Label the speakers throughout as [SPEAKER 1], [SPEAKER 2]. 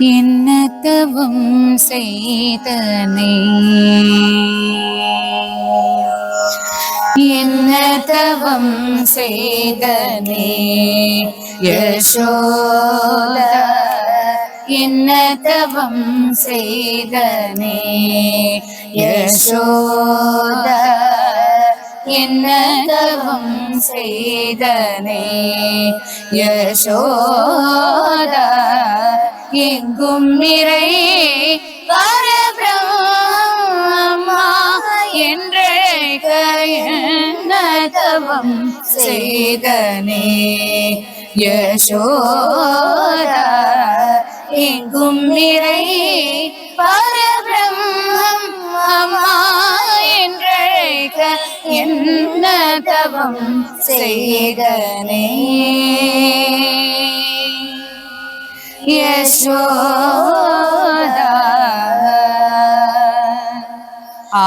[SPEAKER 1] ഇന്നത്തവും സേതനേ. ഇന്നത്തവും ചെയ്തനേ യശോദ ഇന്നതവം ചെയ്തനേ യശോദ ഇന്നതവം ചെയ്തനേ യശോദ எங்கும் நிறையே பரபிரம்மா என்றழைக்க தவம் செய்தனே. யசோதா எங்கும் நிறையே பரபிரம்மா என்றழைக்க என்ன தவம் செய்தனே. யசோதா ஆ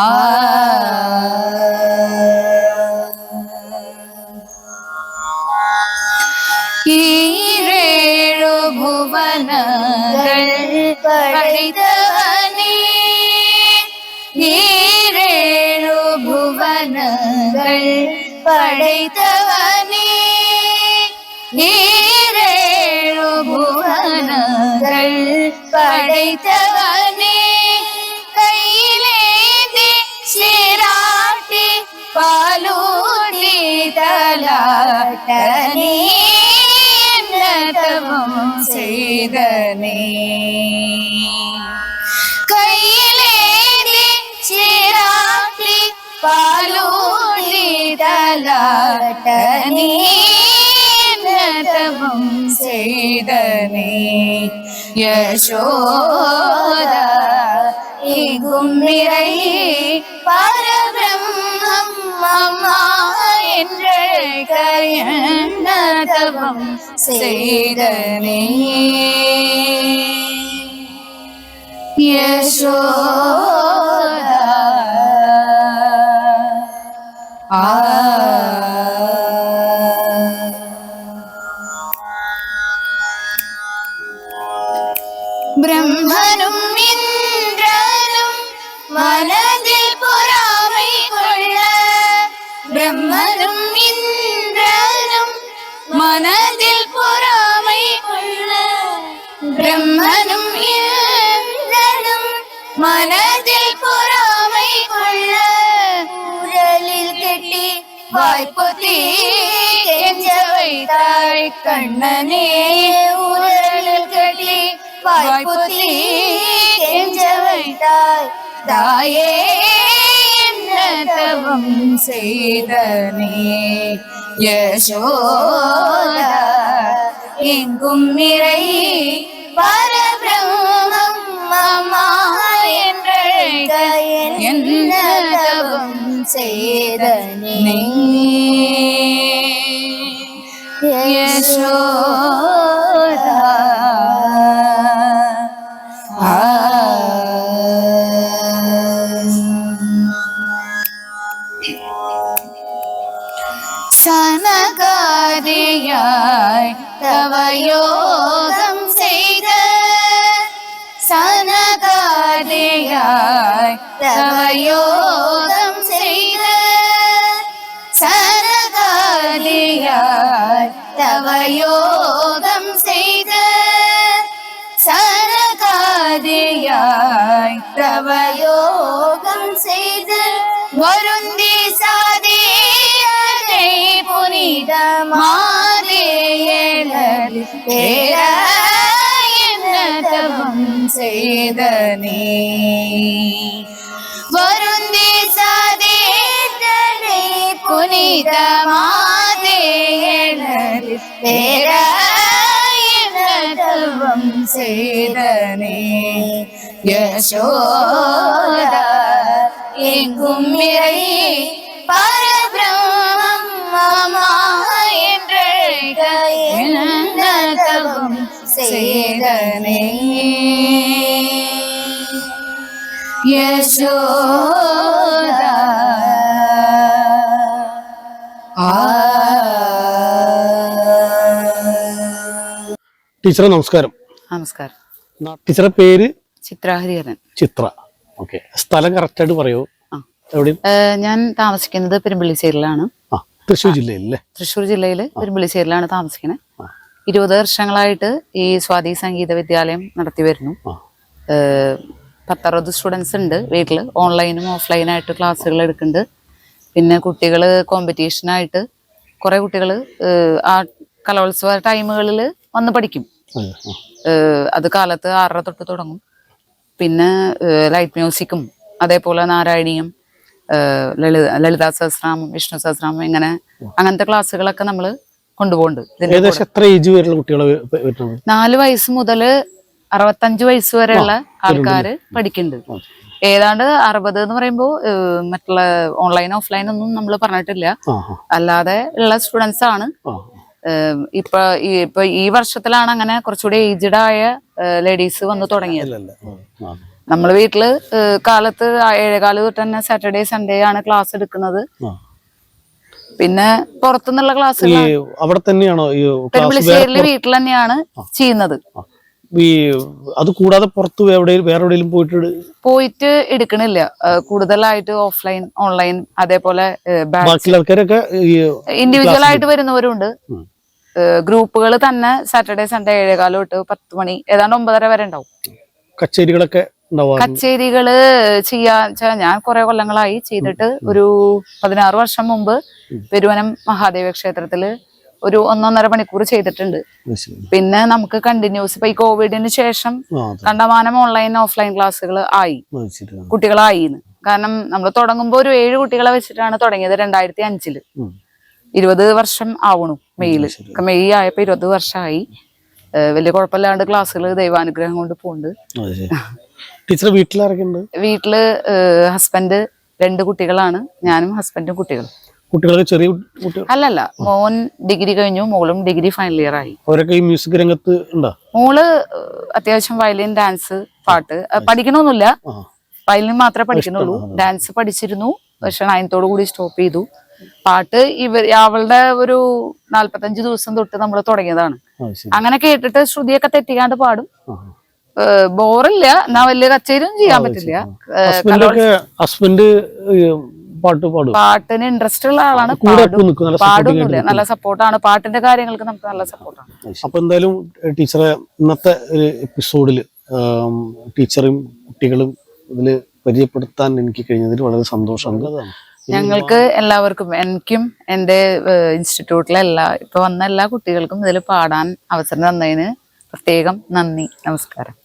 [SPEAKER 1] ஈரேழு புவனங்கள் படைத்தவனே ஈரேழு புவனங்கள் படைத்தவனே புவனங்கள் படைத்தவனே. கையிலேந்தி சீராட்டி பாலூடி தலாட்டனே. தவம் செய்தனே. கையிலேந்தி சீராட்டி பாலூடி தலாட்டனே. தவம் செய்தனே. யசோத எங்கும் நிறை பரபிரம்மம் அம்மா என்றழைக்க என்ன செய்தனே யசோதா ஆ பிரம்மனும் இந்திரனும் மனதில் பொறாமை கொள்ள. பிரம்மனும் இந்திரனும் மனதில் பொறாமை கொள்ள. பிரம்மனும் இந்திரனும் மனதில் பொறாமை கொள்ள. உரலில் கெட்டி வாய்ப்பொத்தி கெஞ்ச வைத்தாய் கண்ணனே. உரலில் கட்டி வாய்ப்புத்தி கெஞ்ச வைத்தாய் தாயே என்ன தவம் செய்தனே? யசோதா எங்கும் நிறை பரபிரம்மம் அம்மா என்றழைக்க என்ன தவம் செய்தனே? தவயோகம் செய்த சரகாதியார். தவயோகம் செய்த சரகாதியாய் தவயோகம் செய்த வருந்தி சாதியை புனிதமாதேயலது தேரா சேதனே வருந்தி சதேதனை புனிதமாதேயனது பேரவம் சேதனே யசோதா எங்கும் இறை பரபிரம்மா என்ற செய்தனே. യശോദ.
[SPEAKER 2] ടീച്ചറെ നമസ്കാരം.
[SPEAKER 3] നമസ്കാരം.
[SPEAKER 2] ടീച്ചറെ പേര്?
[SPEAKER 3] ചിത്രാഹരിഹരൻ.
[SPEAKER 2] ചിത്ര. ഓക്കെ. സ്ഥലം
[SPEAKER 3] കറക്റ്റ്
[SPEAKER 2] ആയിട്ട്
[SPEAKER 3] പറയൂ ഞാൻ താമസിക്കുന്നത് പെരുമ്പള്ളിശ്ശേരിയിലാണ്
[SPEAKER 2] തൃശ്ശൂർ ജില്ലയിലെ
[SPEAKER 3] തൃശ്ശൂർ ജില്ലയിൽ പെരുമ്പള്ളിശ്ശേരിയിലാണ് താമസിക്കുന്നത് ഇരുപത് വർഷങ്ങളായിട്ട് ഈ സ്വാതി സംഗീത വിദ്യാലയം നടത്തി വരുന്നു. പത്തറുപത് സ്റ്റുഡൻസ് ഉണ്ട് വീട്ടിൽ ഓൺലൈനും ഓഫ്ലൈനായിട്ട് ക്ലാസ്സുകൾ എടുക്കുന്നുണ്ട്. പിന്നെ കുട്ടികൾ കോമ്പറ്റീഷനായിട്ട് കുറേ കുട്ടികൾ ആ കലോത്സവ ടൈമുകളിൽ വന്ന് പഠിക്കും.
[SPEAKER 2] അതെ,
[SPEAKER 3] കാലത്ത് ആറര തൊട്ട് തുടങ്ങും. പിന്നെ ലൈറ്റ് മ്യൂസിക്കും അതേപോലെ നാരായണീയം ലളിത ലളിതാ സഹസ്രാമം വിഷ്ണു സഹസ്രാമം ഇങ്ങനെ അങ്ങനത്തെ ക്ലാസ്സുകളൊക്കെ നമ്മൾ കൊണ്ടുപോകുന്നുണ്ട് നാല് വയസ്സ് മുതൽ അറുപത്തഞ്ച് വയസ്സ് വരെയുള്ള ആൾക്കാര് പഠിക്കുന്നുണ്ട് ഏതാണ്ട് അറുപത് എന്ന് പറയുമ്പോൾ മറ്റുള്ള ഓൺലൈൻ ഓഫ്ലൈൻ ഒന്നും നമ്മൾ പറഞ്ഞിട്ടില്ല. അല്ലാതെ ഉള്ള സ്റ്റുഡൻസ് ആണ്. ഇപ്പൊ ഇപ്പൊ ഈ വർഷത്തിലാണ് അങ്ങനെ കുറച്ചുകൂടി ഏജ്ഡ് ആയ ലേഡീസ് വന്ന് തുടങ്ങിയത്. നമ്മൾ വീട്ടിൽ കാലത്ത് ഏഴേകാൽ തൊട്ട് തന്നെ സാറ്റർഡേ സൺഡേ ആണ് ക്ലാസ് എടുക്കുന്നത്. പിന്നെ പുറത്തുനിന്നുള്ള ക്ലാസ്
[SPEAKER 2] അവിടെ തന്നെയാണോ ക്ലാസ്
[SPEAKER 3] വീട്ടിൽ തന്നെയാണ് ചെയ്യുന്നത്.
[SPEAKER 2] ഈ അത് കൂടാതെ പുറത്ത് എവിടെ വേറെ എവിടെയും പോയിട്ട്
[SPEAKER 3] പോയിട്ട് എടുക്കണില്ല. കൂടുതലായിട്ട് ഓഫ്ലൈൻ ഓൺലൈൻ അതേപോലെ
[SPEAKER 2] ബാക്കിയുള്ള ആൾക്കാരൊക്കെ
[SPEAKER 3] ഇൻഡിവിജ്വൽ ആയിട്ട് വരുന്നവരുണ്ട്. ഗ്രൂപ്പുകൾ തന്നെ സാറ്റർഡേ സൺഡേ ഏഴേകാലം തൊട്ട് പത്ത് മണി ഏതാണ്ട് ഒമ്പതര വരെ ഉണ്ടാവും.
[SPEAKER 2] കച്ചേരികളൊക്കെ
[SPEAKER 3] കച്ചേരികൾ ചെയ്യാ ഞാൻ കുറെ കൊല്ലങ്ങളായി ചെയ്തിട്ട് ഒരു പതിനാറ് വർഷം മുമ്പ് പെരുവനം മഹാദേവ ക്ഷേത്രത്തിൽ ഒരു ഒന്നൊന്നര മണിക്കൂർ ചെയ്തിട്ടുണ്ട്. പിന്നെ നമുക്ക് കണ്ടിന്യൂസ് ഇപ്പൊ ഈ കോവിഡിന് ശേഷം കണ്ടമാനം ഓൺലൈൻ ഓഫ്ലൈൻ ക്ലാസ്സുകൾ ആയി. കുട്ടികളായി കാരണം നമ്മൾ തുടങ്ങുമ്പോൾ ഒരു ഏഴ് കുട്ടികളെ വെച്ചിട്ടാണ് തുടങ്ങിയത് രണ്ടായിരത്തി
[SPEAKER 2] അഞ്ചിൽ.
[SPEAKER 3] ഇരുപത് വർഷം ആവണു മെയ്യിൽ. മെയ് ആയപ്പോ ഇരുപത് വർഷമായി വലിയ കുഴപ്പമില്ലാണ്ട് ക്ലാസ്സുകൾ ദൈവാനുഗ്രഹം കൊണ്ട് പോകുന്നുണ്ട്
[SPEAKER 2] ടീച്ചർ
[SPEAKER 3] വീട്ടിൽ ഹസ്ബൻഡ് രണ്ട് കുട്ടികളാണ്. ഞാനും ഹസ്ബൻഡും കുട്ടികളും.
[SPEAKER 2] കുട്ടികളൊക്കെ ചെറിയ കുട്ടികൾ
[SPEAKER 3] അല്ലല്ല മോൻ ഡിഗ്രി കഴിഞ്ഞു മോളും ഡിഗ്രി ഫൈനൽ ഇയർ ആയി.
[SPEAKER 2] അവരൊക്കെ ഈ മ്യൂസിക് രംഗത്ത് ഉണ്ടോ?
[SPEAKER 3] മോൾ അത്യാവശ്യം വയലിൻ ഡാൻസ് പാട്ട്
[SPEAKER 2] പഠിക്കണമെന്നില്ല
[SPEAKER 3] വയലിൻ മാത്രമേ പഠിക്കുന്നുള്ളൂ ഡാൻസ് പഠിച്ചിരുന്നു. പക്ഷെ നയൻത്തോടു കൂടി സ്റ്റോപ്പ് ചെയ്തു. പാട്ട് ഇവർ അവളുടെ ഒരു നാല്പത്തഞ്ച് ദിവസം തൊട്ട് നമ്മൾ തുടങ്ങിയതാണ്. അങ്ങനെ കേട്ടിട്ട് ശ്രുതിയൊക്കെ തെറ്റിക്കാണ്ട് പാടും. ബോറില്ല എന്നാ വലിയ കച്ചേരിയും ചെയ്യാൻ പറ്റില്ല.
[SPEAKER 2] ഹസ്ബൻഡ് പാട്ട് പാടും.
[SPEAKER 3] പാട്ടിന് ഇൻട്രസ്റ്റ് ഉള്ള ആളാണ്
[SPEAKER 2] നല്ല
[SPEAKER 3] സപ്പോർട്ടാണ് പാട്ടിന്റെ കാര്യങ്ങൾക്ക് നമുക്ക് നല്ല സപ്പോർട്ടാണ്
[SPEAKER 2] അപ്പൊ എന്തായാലും ടീച്ചറെ ഇന്നത്തെ ഒരു എപ്പിസോഡിൽ ടീച്ചറും കുട്ടികളും ഇതിൽ പരിചയപ്പെടുത്താൻ എനിക്ക് കഴിഞ്ഞതിൽ വളരെ സന്തോഷമുണ്ട്.
[SPEAKER 3] ഞങ്ങൾക്ക് എല്ലാവർക്കും എനിക്കും എന്റെ ഇൻസ്റ്റിറ്റ്യൂട്ടിലെ എല്ലാ ഇപ്പൊ വന്ന എല്ലാ കുട്ടികൾക്കും ഇതിൽ പാടാൻ അവസരം തന്നതിന് പ്രത്യേകം നന്ദി. നമസ്കാരം.